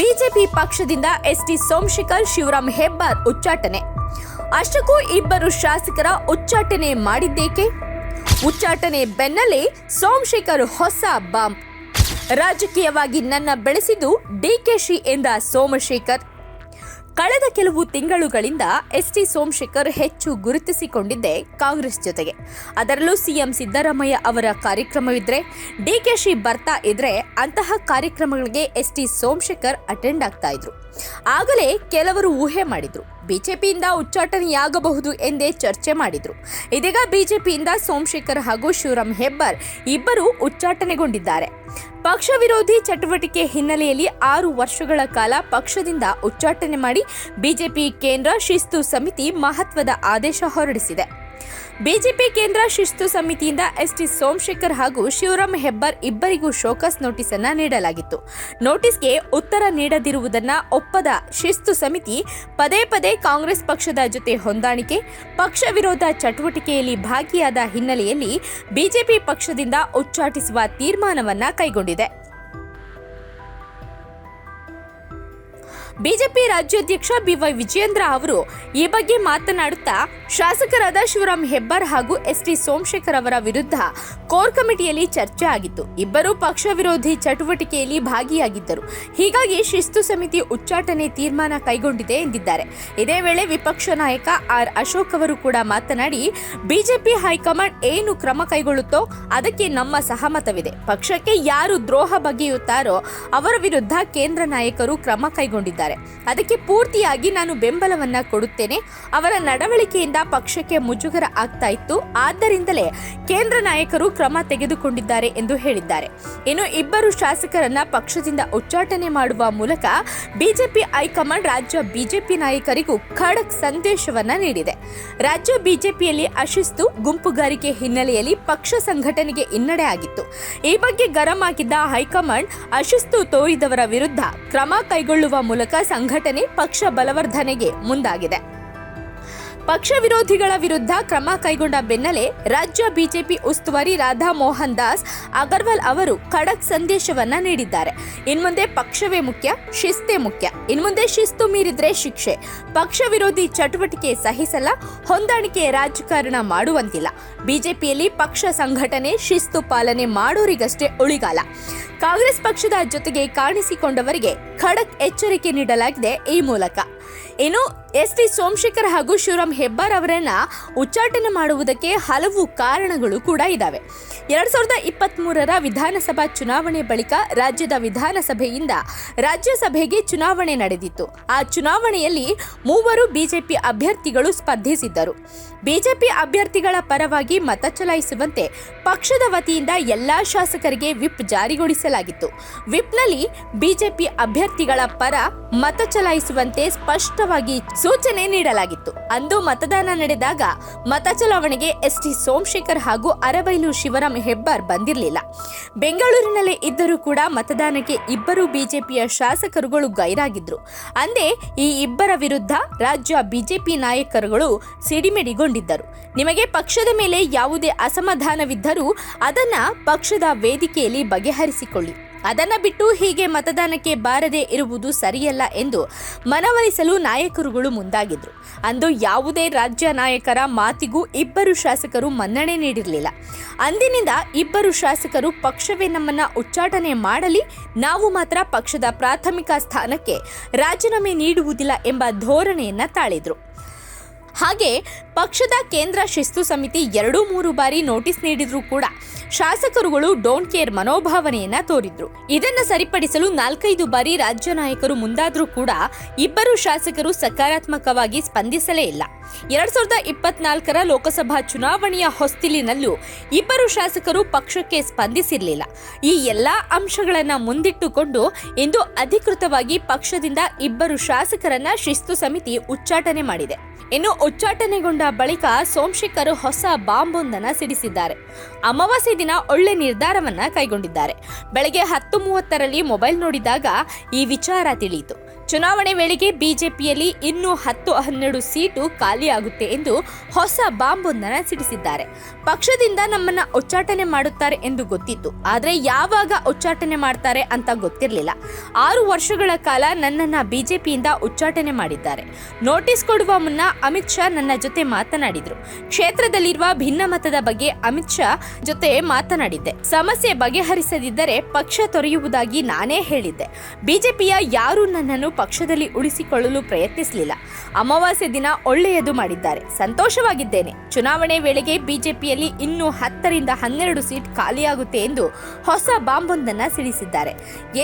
BJP ಪಕ್ಷದಿಂದ ST Somashekar Shivaram Hebbar ಉಚ್ಚಾಟನೆ. ಅಷ್ಟಕ್ಕೂ ಇಬ್ಬರು ಶಾಸಕರ ಉಚ್ಚಾಟನೆ ಮಾಡಿದ್ದೇಕೆ? ಉಚ್ಚಾಟನೆ ಬೆನ್ನಲ್ಲೇ ಸೋಮಶೇಖರ್ ಹೊಸ ಬಾಂಬ್. ರಾಜಕೀಯವಾಗಿ ನನ್ನ ಬೆಳೆಸಿದ್ದು ಡಿಕೆಶಿ ಎಂದ ಸೋಮಶೇಖರ್. ಕಳೆದ ಕೆಲವು ತಿಂಗಳುಗಳಿಂದ ಎಸ್ಟಿ ಸೋಮಶೇಖರ್ ಹೆಚ್ಚು ಗುರುತಿಸಿಕೊಂಡಿದ್ದೆ ಕಾಂಗ್ರೆಸ್ ಜೊತೆಗೆ. ಅದರಲ್ಲೂ ಸಿಎಂ ಸಿದ್ದರಾಮಯ್ಯ ಅವರ ಕಾರ್ಯಕ್ರಮವಿದ್ರೆ ಡಿಕೆಶಿ ಬರ್ತಾ ಇದ್ರೆ ಅಂತಹ ಕಾರ್ಯಕ್ರಮಗಳಿಗೆ ಎಸ್ಟಿ ಸೋಮಶೇಖರ್ ಅಟೆಂಡ್ ಆಗ್ತಾ ಇದ್ರು. ಆಗಲೇ ಕೆಲವರು ಊಹೆ ಮಾಡಿದ್ರು, ಬಿಜೆಪಿಯಿಂದ ಉಚ್ಚಾಟನೆಯಾಗಬಹುದು ಎಂದೇ ಚರ್ಚೆ ಮಾಡಿದ್ರು. ಇದೀಗ ಬಿಜೆಪಿಯಿಂದ ಸೋಮಶೇಖರ್ ಹಾಗೂ ಶಿವರಾಮ್ ಹೆಬ್ಬಾರ್ ಇಬ್ಬರು ಉಚ್ಚಾಟನೆಗೊಂಡಿದ್ದಾರೆ. ಪಕ್ಷ ವಿರೋಧಿ ಚಟುವಟಿಕೆ ಹಿನ್ನೆಲೆಯಲ್ಲಿ ಆರು ವರ್ಷಗಳ ಕಾಲ ಪಕ್ಷದಿಂದ ಉಚ್ಚಾಟನೆ ಮಾಡಿ ಬಿಜೆಪಿ ಕೇಂದ್ರ ಶಿಸ್ತು ಸಮಿತಿ ಮಹತ್ವದ ಆದೇಶ ಹೊರಡಿಸಿದೆ. ಬಿಜೆಪಿ ಕೇಂದ್ರ ಶಿಸ್ತು ಸಮಿತಿಯಿಂದ ಎಸ್ಟಿ ಸೋಮಶೇಖರ್ ಹಾಗೂ ಶಿವರಾಮ್ ಹೆಬ್ಬಾರ್ ಇಬ್ಬರಿಗೂ ಶೋಕಸ್ ನೋಟಿಸ್ ಅನ್ನ ನೀಡಲಾಗಿತ್ತು. ನೋಟಿಸ್ಗೆ ಉತ್ತರ ನೀಡದಿರುವುದನ್ನ ಒಪ್ಪದ ಶಿಸ್ತು ಸಮಿತಿ ಪದೇ ಪದೇ ಕಾಂಗ್ರೆಸ್ ಪಕ್ಷದ ಜೊತೆ ಹೊಂದಾಣಿಕೆ, ಪಕ್ಷ ವಿರೋಧ ಚಟುವಟಿಕೆಯಲ್ಲಿ ಭಾಗಿಯಾದ ಹಿನ್ನೆಲೆಯಲ್ಲಿ ಬಿಜೆಪಿ ಪಕ್ಷದಿಂದ ಉಚ್ಚಾಟಿಸುವ ತೀರ್ಮಾನವನ್ನ ಕೈಗೊಂಡಿದೆ. ಬಿಜೆಪಿ ರಾಜ್ಯಾಧ್ಯಕ್ಷ ಬಿವೈ ವಿಜಯೇಂದ್ರ ಅವರು ಈ ಬಗ್ಗೆ ಮಾತನಾಡುತ್ತಾ ಶಾಸಕರಾದ ಶಿವರಾಮ್ ಹೆಬ್ಬಾರ್ ಹಾಗೂ ಎಸ್ ಟಿ ಸೋಮಶೇಖರ್ ಅವರ ವಿರುದ್ಧ ಕೋರ್ ಕಮಿಟಿಯಲ್ಲಿ ಚರ್ಚೆ ಆಗಿತ್ತು. ಇಬ್ಬರೂ ಪಕ್ಷ ವಿರೋಧಿ ಚಟುವಟಿಕೆಯಲ್ಲಿ ಭಾಗಿಯಾಗಿದ್ದರು. ಹೀಗಾಗಿ ಶಿಸ್ತು ಸಮಿತಿ ಉಚ್ಚಾಟನೆ ತೀರ್ಮಾನ ಕೈಗೊಂಡಿದೆ ಎಂದಿದ್ದಾರೆ. ಇದೇ ವೇಳೆ ವಿಪಕ್ಷ ನಾಯಕ ಆರ್ ಅಶೋಕ್ ಅವರು ಕೂಡ ಮಾತನಾಡಿ, ಬಿಜೆಪಿ ಹೈಕಮಾಂಡ್ ಏನು ಕ್ರಮ ಕೈಗೊಳ್ಳುತ್ತೋ ಅದಕ್ಕೆ ನಮ್ಮ ಸಹಮತವಿದೆ. ಪಕ್ಷಕ್ಕೆ ಯಾರು ದ್ರೋಹ ಬಗೆಯುತ್ತಾರೋ ಅವರ ವಿರುದ್ಧ ಕೇಂದ್ರ ನಾಯಕರು ಕ್ರಮ ಕೈಗೊಂಡಿದ್ದಾರೆ. ಅದಕ್ಕೆ ಪೂರ್ತಿಯಾಗಿ ನಾನು ಬೆಂಬಲವನ್ನ ಕೊಡುತ್ತೇನೆ. ಅವರ ನಡವಳಿಕೆಯಿಂದ ಪಕ್ಷಕ್ಕೆ ಮುಜುಗರ ಆಗ್ತಾ ಇತ್ತು. ಆದ್ದರಿಂದಲೇ ಕೇಂದ್ರ ನಾಯಕರು ಕ್ರಮ ತೆಗೆದುಕೊಂಡಿದ್ದಾರೆ ಎಂದು ಹೇಳಿದ್ದಾರೆ. ಇನ್ನು ಇಬ್ಬರು ಶಾಸಕರನ್ನ ಪಕ್ಷದಿಂದ ಉಚ್ಚಾಟನೆ ಮಾಡುವ ಮೂಲಕ ಬಿಜೆಪಿ ಹೈಕಮಾಂಡ್ ರಾಜ್ಯ ಬಿಜೆಪಿ ನಾಯಕರಿಗೂ ಖಡಕ್ ಸಂದೇಶವನ್ನ ನೀಡಿದೆ. ರಾಜ್ಯ ಬಿಜೆಪಿಯಲ್ಲಿ ಅಶಿಸ್ತು, ಗುಂಪುಗಾರಿಕೆ ಹಿನ್ನೆಲೆಯಲ್ಲಿ ಪಕ್ಷ ಸಂಘಟನೆಗೆ ಹಿನ್ನಡೆ ಆಗಿತ್ತು. ಈ ಬಗ್ಗೆ ಗರಂ ಆಗಿದ್ದ ಹೈಕಮಾಂಡ್ ಅಶಿಸ್ತು ತೋರಿದವರ ವಿರುದ್ಧ ಕ್ರಮ ಕೈಗೊಳ್ಳುವ ಮೂಲಕ ಸಂಘಟನೆ ಪಕ್ಷ ಬಲವರ್ಧನೆಗೆ ಮುಂದಾಗಿದೆ. ಪಕ್ಷ ವಿರೋಧಿಗಳ ವಿರುದ್ಧ ಕ್ರಮ ಕೈಗೊಂಡ ಬೆನ್ನಲ್ಲೇ ರಾಜ್ಯ ಬಿಜೆಪಿ ಉಸ್ತುವಾರಿ ರಾಧಾ ಮೋಹನ್ ದಾಸ್ ಅಗರ್ವಾಲ್ ಅವರು ಖಡಕ್ ಸಂದೇಶವನ್ನ ನೀಡಿದ್ದಾರೆ. ಇನ್ಮುಂದೆ ಪಕ್ಷವೇ ಮುಖ್ಯ, ಶಿಸ್ತೇ ಮುಖ್ಯ. ಇನ್ಮುಂದೆ ಶಿಸ್ತು ಮೀರಿದ್ರೆ ಶಿಕ್ಷೆ. ಪಕ್ಷ ವಿರೋಧಿ ಚಟುವಟಿಕೆ ಸಹಿಸಲ್ಲ, ಹೊಂದಾಣಿಕೆ ರಾಜಕಾರಣ ಮಾಡುವಂತಿಲ್ಲ. ಬಿಜೆಪಿಯಲ್ಲಿ ಪಕ್ಷ ಸಂಘಟನೆ ಶಿಸ್ತು ಪಾಲನೆ ಮಾಡೋರಿಗಷ್ಟೇ ಉಳಿಗಾಲ. ಕಾಂಗ್ರೆಸ್ ಪಕ್ಷದ ಜೊತೆಗೆ ಕಾಣಿಸಿಕೊಂಡವರಿಗೆ ಖಡಕ್ ಎಚ್ಚರಿಕೆ ನೀಡಲಾಗಿದೆ ಈ ಮೂಲಕ. ಇನ್ನು ಎಸ್ ಟಿ ಸೋಮಶೇಖರ್ ಹಾಗೂ ಶಿವರಾಮ್ ಹೆಬ್ಬಾರ್ ಅವರನ್ನ ಉಚ್ಚಾಟನೆ ಮಾಡುವುದಕ್ಕೆ ಹಲವು ಕಾರಣಗಳು ಕೂಡ ಇದ್ದಾವೆ ಎರಡ್ ಸಾವಿರದ ಇಪ್ಪತ್ತ್ ಮೂರರ ವಿಧಾನಸಭಾ ಚುನಾವಣೆ ಬಳಿಕ ರಾಜ್ಯದ ವಿಧಾನಸಭೆಯಿಂದ ರಾಜ್ಯಸಭೆಗೆ ಚುನಾವಣೆ ನಡೆದಿತ್ತು. ಆ ಚುನಾವಣೆಯಲ್ಲಿ ಮೂವರು ಬಿಜೆಪಿ ಅಭ್ಯರ್ಥಿಗಳು ಸ್ಪರ್ಧಿಸಿದ್ದರು. ಬಿಜೆಪಿ ಅಭ್ಯರ್ಥಿಗಳ ಪರವಾಗಿ ಮತ ಚಲಾಯಿಸುವಂತೆ ಪಕ್ಷದ ವತಿಯಿಂದ ಎಲ್ಲಾ ಶಾಸಕರಿಗೆ ವಿಪ್ ಜಾರಿಗೊಳಿಸಲಾಗಿತ್ತು. ವಿಪ್ನಲ್ಲಿ ಬಿಜೆಪಿ ಅಭ್ಯರ್ಥಿಗಳ ಪರ ಮತ ಚಲಾಯಿಸುವಂತೆ ಸ್ಪಷ್ಟವಾಗಿ ಸೂಚನೆ ನೀಡಲಾಗಿತ್ತು. ಅಂದು ಮತದಾನ ನಡೆದಾಗ ಮತ ಚಲಾವಣೆಗೆ ಎಸ್ಟಿ ಸೋಮಶೇಖರ್ ಹಾಗೂ ಅರಬೈಲು ಶಿವರಾಮ್ ಹೆಬ್ಬಾರ್ ಬಂದಿರಲಿಲ್ಲ. ಬೆಂಗಳೂರಿನಲ್ಲೇ ಇದ್ದರೂ ಕೂಡ ಮತದಾನಕ್ಕೆ ಇಬ್ಬರು ಬಿಜೆಪಿಯ ಶಾಸಕರುಗಳು ಗೈರಾಗಿದ್ರು. ಅಂದೇ ಈ ಇಬ್ಬರ ವಿರುದ್ಧ ರಾಜ್ಯ ಬಿಜೆಪಿ ನಾಯಕರುಗಳು ಸಿಡಿಮಿಡಿಗೊಂಡಿದ್ದರು. ನಿಮಗೆ ಪಕ್ಷದ ಮೇಲೆ ಯಾವುದೇ ಅಸಮಾಧಾನವಿದ್ದರೂ ಅದನ್ನ ಪಕ್ಷದ ವೇದಿಕೆಯಲ್ಲಿ ಬಗೆಹರಿಸಿಕೊಳ್ಳಿ. ಅದನ್ನ ಬಿಟ್ಟು ಹೀಗೆ ಮತದಾನಕ್ಕೆ ಬಾರದೆ ಇರುವುದು ಸರಿಯಲ್ಲ ಎಂದು ಮನವೊಲಿಸಲು ನಾಯಕರುಗಳು ಮುಂದಾಗಿದ್ರು. ಅಂದು ಯಾವುದೇ ರಾಜ್ಯ ನಾಯಕರ ಮಾತಿಗೂ ಇಬ್ಬರು ಶಾಸಕರು ಮನ್ನಣೆ ನೀಡಿರಲಿಲ್ಲ. ಅಂದಿನಿಂದ ಇಬ್ಬರು ಶಾಸಕರು ಪಕ್ಷವೇ ನಮ್ಮನ್ನ ಉಚ್ಚಾಟನೆ ಮಾಡಲಿ, ನಾವು ಮಾತ್ರ ಪಕ್ಷದ ಪ್ರಾಥಮಿಕ ಸ್ಥಾನಕ್ಕೆ ರಾಜೀನಾಮೆ ನೀಡುವುದಿಲ್ಲ ಎಂಬ ಧೋರಣೆಯನ್ನ ತಾಳಿದ್ರು. ಹಾಗೆ ಪಕ್ಷದ ಕೇಂದ್ರ ಶಿಸ್ತು ಸಮಿತಿ ಎರಡು ಮೂರು ಬಾರಿ ನೋಟಿಸ್ ನೀಡಿದರೂ ಕೂಡ ಶಾಸಕರುಗಳು ಡೋಂಟ್ ಕೇರ್ ಮನೋಭಾವನೆಯನ್ನ ತೋರಿದ್ರು. ಇದನ್ನ ಸರಿಪಡಿಸಲು ನಾಲ್ಕೈದು ಬಾರಿ ರಾಜ್ಯ ನಾಯಕರು ಮುಂದಾದ್ರೂ ಕೂಡ ಇಬ್ಬರು ಶಾಸಕರು ಸಕಾರಾತ್ಮಕವಾಗಿ ಸ್ಪಂದಿಸಲೇ ಇಲ್ಲ. ಎರಡ್ ಸಾವಿರದ ಇಪ್ಪತ್ನಾಲ್ಕರ ಲೋಕಸಭಾ ಚುನಾವಣೆಯ ಹೊಸ್ತಿಲಿನಲ್ಲೂ ಇಬ್ಬರು ಶಾಸಕರು ಪಕ್ಷಕ್ಕೆ ಸ್ಪಂದಿಸಿರಲಿಲ್ಲ. ಈ ಎಲ್ಲಾ ಅಂಶಗಳನ್ನ ಮುಂದಿಟ್ಟುಕೊಂಡು ಇಂದು ಅಧಿಕೃತವಾಗಿ ಪಕ್ಷದಿಂದ ಇಬ್ಬರು ಶಾಸಕರನ್ನ ಶಿಸ್ತು ಸಮಿತಿ ಉಚ್ಚಾಟನೆ ಮಾಡಿದೆ. ಇನ್ನು ಉಚ್ಚಾಟನೆಗೊಂಡ ಬಳಿಕ ಸೋಮಶೇಖರ್ ಹೊಸ ಬಾಂಬೊಂದನ್ನ ಸಿಡಿಸಿದ್ದಾರೆ. ಅಮಾವಾಸ್ಯೆ ದಿನ ಒಳ್ಳೆ ನಿರ್ಧಾರವನ್ನ ಕೈಗೊಂಡಿದ್ದಾರೆ. ಬೆಳಗ್ಗೆ ಹತ್ತು ಮೂವತ್ತರಲ್ಲಿ ಮೊಬೈಲ್ ನೋಡಿದಾಗ ಈ ವಿಚಾರ ತಿಳಿಯಿತು. ಚುನಾವಣೆ ವೇಳೆಗೆ ಬಿಜೆಪಿಯಲ್ಲಿ ಇನ್ನೂ ಹತ್ತು ಹನ್ನೆರಡು ಸೀಟು ಖಾಲಿಯಾಗುತ್ತೆ ಎಂದು ಹೊಸ ಬಾಂಬೊಂದನ್ನು ಸಿಡಿಸಿದ್ದಾರೆ. ಪಕ್ಷದಿಂದ ನಮ್ಮನ್ನ ಉಚ್ಚಾಟನೆ ಮಾಡುತ್ತಾರೆ ಎಂದು ಗೊತ್ತಿತ್ತು. ಆದರೆ ಯಾವಾಗ ಉಚ್ಚಾಟನೆ ಮಾಡ್ತಾರೆ ಅಂತ ಗೊತ್ತಿರಲಿಲ್ಲ. ಆರು ವರ್ಷಗಳ ಕಾಲ ನನ್ನನ್ನ ಬಿಜೆಪಿಯಿಂದ ಉಚ್ಚಾಟನೆ ಮಾಡಿದ್ದಾರೆ. ನೋಟಿಸ್ ಕೊಡುವ ಮುನ್ನ ಅಮಿತ್ ಶಾ ನನ್ನ ಜೊತೆ ಮಾತನಾಡಿದ್ರು. ಕ್ಷೇತ್ರದಲ್ಲಿರುವ ಭಿನ್ನಮತದ ಬಗ್ಗೆ ಅಮಿತ್ ಶಾ ಜೊತೆ ಮಾತನಾಡಿದ್ದೆ. ಸಮಸ್ಯೆ ಬಗೆಹರಿಸದಿದ್ದರೆ ಪಕ್ಷ ತೊರೆಯುವುದಾಗಿ ನಾನೇ ಹೇಳಿದ್ದೆ. ಬಿಜೆಪಿಯ ಯಾರು ನನ್ನನ್ನು ಪಕ್ಷದಲ್ಲಿ ಉಳಿಸಿಕೊಳ್ಳಲು ಪ್ರಯತ್ನಿಸಲಿಲ್ಲ. ಅಮಾವಾಸ್ಯೆ ದಿನ ಒಳ್ಳೆಯದು ಮಾಡಿದ್ದಾರೆ. ಸಂತೋಷವಾಗಿದ್ದೇನೆ. ಚುನಾವಣೆ ವೇಳೆಗೆ ಬಿಜೆಪಿಯಲ್ಲಿ ಇನ್ನೂ ಹತ್ತರಿಂದ ಹನ್ನೆರಡು ಸೀಟ್ ಖಾಲಿಯಾಗುತ್ತೆ ಎಂದು ಹೊಸ ಬಾಂಬೊಂದನ್ನು ಸಿಡಿಸಿದ್ದಾರೆ.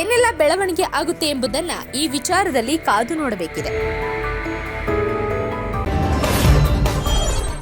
ಏನೆಲ್ಲ ಬೆಳವಣಿಗೆ ಆಗುತ್ತೆ ಎಂಬುದನ್ನು ಈ ವಿಚಾರದಲ್ಲಿ ಕಾದು ನೋಡಬೇಕಿದೆ.